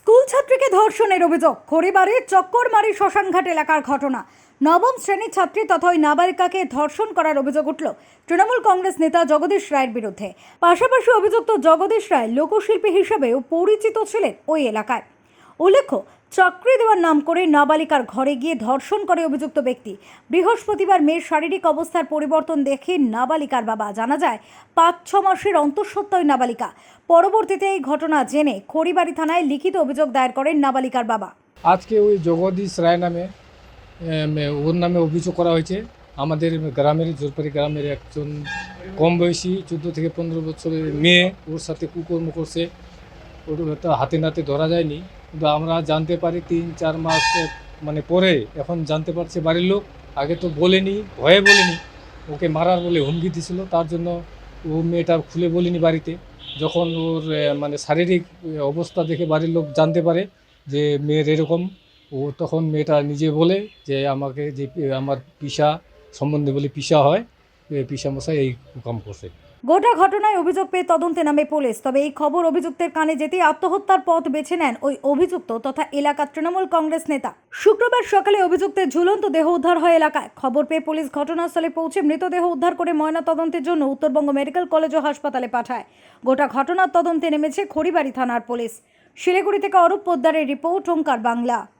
School ছাত্রীকে ধর্ষণের অভিযোগ। খড়িবাড়ি চক্করমারি শ্মশানঘাট এলাকার ঘটনা। নবম শ্রেণির ছাত্রী তথা ওই নাবালিকাকে ধর্ষণ করার অভিযোগ উঠল তৃণমূল কংগ্রেস নেতা জগদীশ রায়ের বিরুদ্ধে। পাশাপাশি অভিযুক্ত জগদীশ রায় লোকশিল্পী হিসেবেও পরিচিত ছিলেন ওই এলাকায়। উল্লেখ্য, চাকরি দেওয়ার নাম করে নাবালিকার ঘরে গিয়ে ধর্ষণ করে অভিযুক্ত ব্যক্তি। বৃহস্পতিবার মেয়ের শারীরিক অবস্থার পরিবর্তন দেখে নাবালিকার বাবা। জানা যায়, পাঁচ ছ মাসের অন্তঃসত্ত্বা নাবালিকা। পরবর্তীতে এই ঘটনা জেনে খড়িবাড়ি থানায় লিখিত অভিযোগ দায়ের করেন নাবালিকার বাবা। আজকে ওই জগদীশ রায় নামে ওর নামে অভিযোগ করা হয়েছে। আমাদের গ্রামের, জোরপাড়ি গ্রামের একজন কম বয়সী চোদ্দ থেকে পনেরো বছরের মেয়ে, ওর সাথে কুকর্ম করছে ওর হাতে নাতে ধরা যায়নি। কিন্তু আমরা জানতে পারি তিন, চার মাস মানে পরে এখন জানতে পারছে বাড়ির লোক। আগে তো বলেনি, ভয়ে বলেনি, ওকে মারার বলে হুমকি দিছিল। তার জন্য ও মেয়েটা খুলে বলিনি বাড়িতে। যখন ওর মানে শারীরিক অবস্থা দেখে বাড়ির লোক জানতে পারে যে মেয়ের এরকম, ও তখন মেয়েটা নিজে বলে যে আমাকে যে আমার পিসা, সম্বন্ধে বলে পিসা হয়। এ পিসা মশাই এই কাম করছে। গোটা ঘটনায় অভিযোগ পেয়ে তদন্তে নামে পুলিশ। তবে এই খবর অভিযুক্তের কানে যেতেই আত্মহত্যার পথ বেছে নেন ওই অভিযুক্ত তথা এলাকার তৃণমূল কংগ্রেস নেতা। শুক্রবার সকালে অভিযুক্তের ঝুলন্ত দেহ উদ্ধার হয় এলাকায়। খবর পেয়ে পুলিশ ঘটনাস্থলে পৌঁছে মৃতদেহ উদ্ধার করে ময়না তদন্তের জন্য উত্তরবঙ্গ মেডিকেল কলেজ ও হাসপাতালে পাঠায়। গোটা ঘটনার তদন্তে নেমেছে খড়িবাড়ি থানার পুলিশ। শিলিগুড়ি থেকে অরূপ পোদ্দারের রিপোর্ট ওঙ্কার বাংলা।